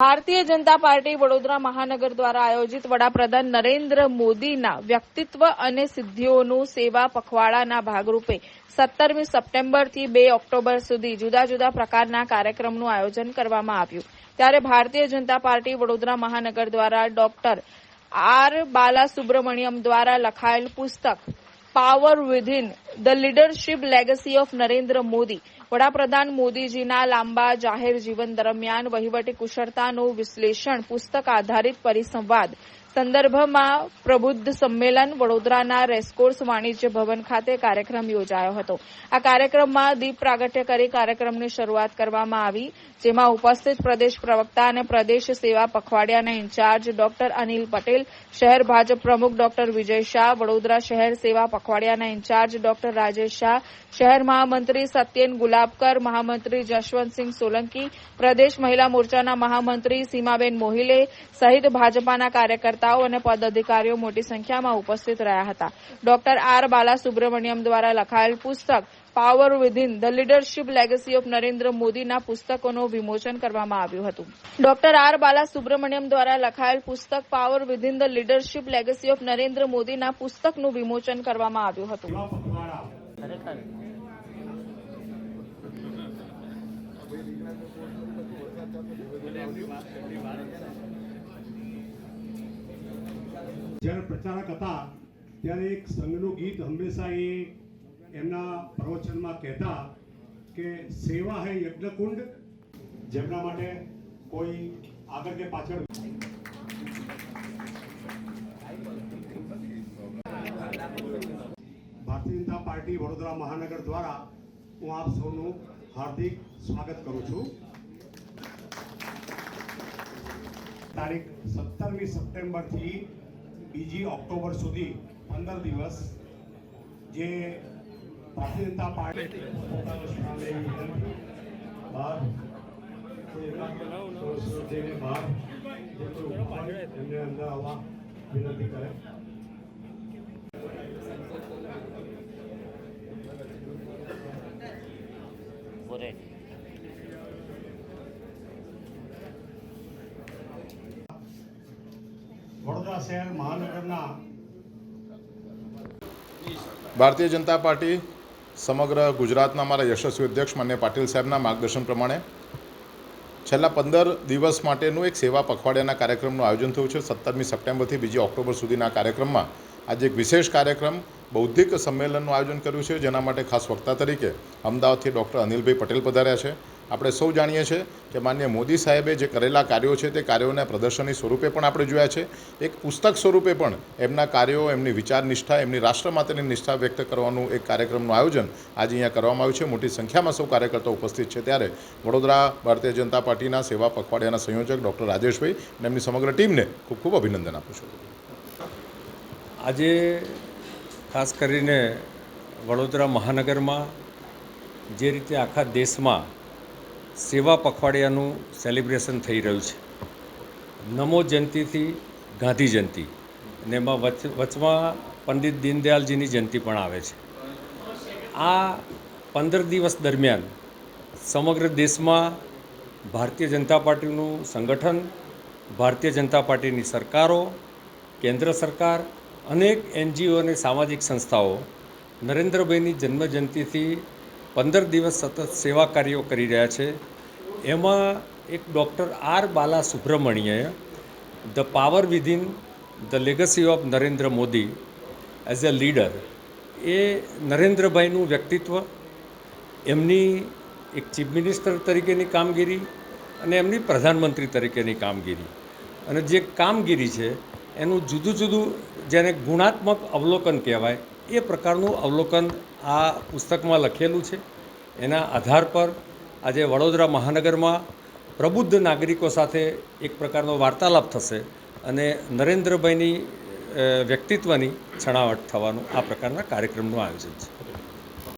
Bharatiya Janata party Vadodara મહાનગર દ્વારા આયોજિત વડાપ્રધાન નરેન્દ્ર મોદીના વ્યક્તિત્વ અને સિદ્ધિઓનું સેવા પખવાડાના ભાગરૂપે સત્તરમી સપ્ટેમ્બરથી બે ઓક્ટોબર સુધી જુદા જુદા પ્રકારના કાર્યક્રમનું આયોજન કરવામાં આવ્યું. ત્યારે ભારતીય જનતા પાર્ટી વડોદરા મહાનગર દ્વારા ડોક્ટર આર બાલાસુબ્રમણ્યમ દ્વારા લખાયેલ પુસ્તક power within the leadership legacy of Narendra Modi વડાપ્રધાન મોદીજીના લાંબા જાહેર જીવન દરમિયાન વહીવટી કુશળતાનું વિશ્લેષણ, પુસ્તક આધારિત પરિસંવાદ સંદર્ભમાં પ્રબુદ્ધ સંમેલન વડોદરાના રેસકોર્સ વાણિજ્ય ભવન ખાતે કાર્યક્રમ યોજાયો હતો. આ કાર્યક્રમમાં દીપ પ્રાગટ્ય કરી કાર્યક્રમની શરૂઆત કરવામાં આવી, જેમાં ઉપસ્થિત પ્રદેશ પ્રવક્તા અને પ્રદેશ સેવા પખવાડિયાના in charge doctor Anil Patel, શહેર ભાજપ પ્રમુખ ડોક્ટર વિજય શાહ, વડોદરા શહેર સેવા પખવાડિયાના in charge doctor Rajesh Shah, શહેર મહામંત્રી સત્યેન ગુલાબકર મહામંત્રી જશવંતસિંહ સોલંકી, પ્રદેશ મહિલા મોરચાના મહામંત્રી સીમાબેન મોહિલે સહિત ભાજપાના કાર્યકર્તાઓ અને પદાધિકારીઓ મોટી સંખ્યામાં ઉપસ્થિત રહ્યા હતા. ડોક્ટર આર બાલાસુબ્રમણ્યમ દ્વારા લખાયેલ પુસ્તક power within the leadership legacy of Narendra મોદીના પુસ્તકોનું વિમોચન કરવામાં આવ્યું હતું. ડોક્ટર આર બાલાસુબ્રમણ્યમ દ્વારા લખાયેલ પુસ્તક power within the leadership legacy of Narendra મોદીના પુસ્તકનું વિમોચન કરવામાં આવ્યું હતું. જ્યારે પ્રચારક હતા, ત્યારે એક સંઘનું ગીત હંમેશા એ એમના પ્રવચનમાં કહેતા કે સેવા હે યજ્ઞકુંડ, જેમના માટે કોઈ આગળ કે પાછળ ભારતીય જનતા પાર્ટી વડોદરા મહાનગર દ્વારા હું આપ સૌનું હાર્દિક સ્વાગત કરું છું તારીખ સત્તરમી સપ્ટેમ્બરથી બીજી ઓક્ટોબર સુધી પંદર દિવસ જે ભારતીય જનતા પાર્ટી. બહાર બહાર એમને અંદર આવવા વિનંતી કરે વડોદરા શહેર મહાનગરના ભારતીય જનતા પાર્ટી સમગ્ર ગુજરાતના અમારા યશસ્વી અધ્યક્ષ માન્ય પાટીલ સાહેબના માર્ગદર્શન પ્રમાણે છેલ્લા પંદર દિવસ માટેનું એક સેવા પખવાડિયાના કાર્યક્રમનું આયોજન થયું છે. સત્તરમી સપ્ટેમ્બરથી બીજી ઓક્ટોબર સુધીના કાર્યક્રમમાં આજે એક વિશેષ કાર્યક્રમ બૌદ્ધિક સંમેલનનું આયોજન કર્યું છે. જેના માટે ખાસ વક્તા તરીકે અમદાવાદથી ડૉક્ટર અનિલભાઈ પટેલ પધાર્યા છે. આપણે સૌ જાણીએ છીએ કે માન્ય મોદી સાહેબે જે કરેલા કાર્યો છે તે કાર્યોના પ્રદર્શનની સ્વરૂપે પણ આપણે જોયા છે. એક પુસ્તક સ્વરૂપે પણ એમના કાર્યો, એમની વિચાર નિષ્ઠા એમની રાષ્ટ્ર માટેની નિષ્ઠા વ્યક્ત કરવાનું એક કાર્યક્રમનું આયોજન આજે અહીંયા કરવામાં આવ્યું છે. મોટી સંખ્યામાં સૌ કાર્યકર્તાઓ ઉપસ્થિત છે. ત્યારે વડોદરા ભારતીય જનતા પાર્ટીના સેવા પખવાડિયાના સંયોજક ડૉક્ટર રાજેશભાઈ અને એમની સમગ્ર ટીમને ખૂબ ખૂબ અભિનંદન આપું છું. આજે ખાસ કરીને વડોદરા મહાનગરમાં જે રીતે આખા દેશમાં સેવા પખવાડિયાનું સેલિબ્રેશન થઈ રહ્યું છે. નમો જયંતિથી ગાંધી જયંતિ. અને એમાં વચ, વચમાં પંડિત દીનદયાલજીની જયંતિ પણ આવે છે. આ પંદર દિવસ દરમિયાન સમગ્ર દેશમાં ભારતીય જનતા પાર્ટીનું સંગઠન, ભારતીય જનતા પાર્ટીની સરકારો, કેન્દ્ર સરકાર, અનેક એનજીઓ અને સામાજિક સંસ્થાઓ નરેન્દ્રભાઈની જન્મજયંતિથી પંદર દિવસ સતત સેવા કાર્યો કરી રહ્યા છે. એમાં એક doctor R Bala સુબ્રમણ્યએ the power within the legacy of Narendra Modi as a leader એ નરેન્દ્રભાઈનું વ્યક્તિત્વ, એમની એક ચીફ મિનિસ્ટર તરીકેની કામગીરી અને એમની પ્રધાનમંત્રી તરીકેની કામગીરી. અને જે કામગીરી છે, એનું જુદું જુદું જેને ગુણાત્મક અવલોકન કહેવાય એ પ્રકારનું અવલોકન આ પુસ્તકમાં લખેલું છે. એના આધાર પર આજે વડોદરા મહાનગરમાં પ્રબુદ્ધ નાગરિકો સાથે એક પ્રકારનો વાર્તાલાપ થશે અને નરેન્દ્રભાઈની વ્યક્તિત્વની છણાવટ થવાનું આ પ્રકારના કાર્યક્રમનું આયોજન છે.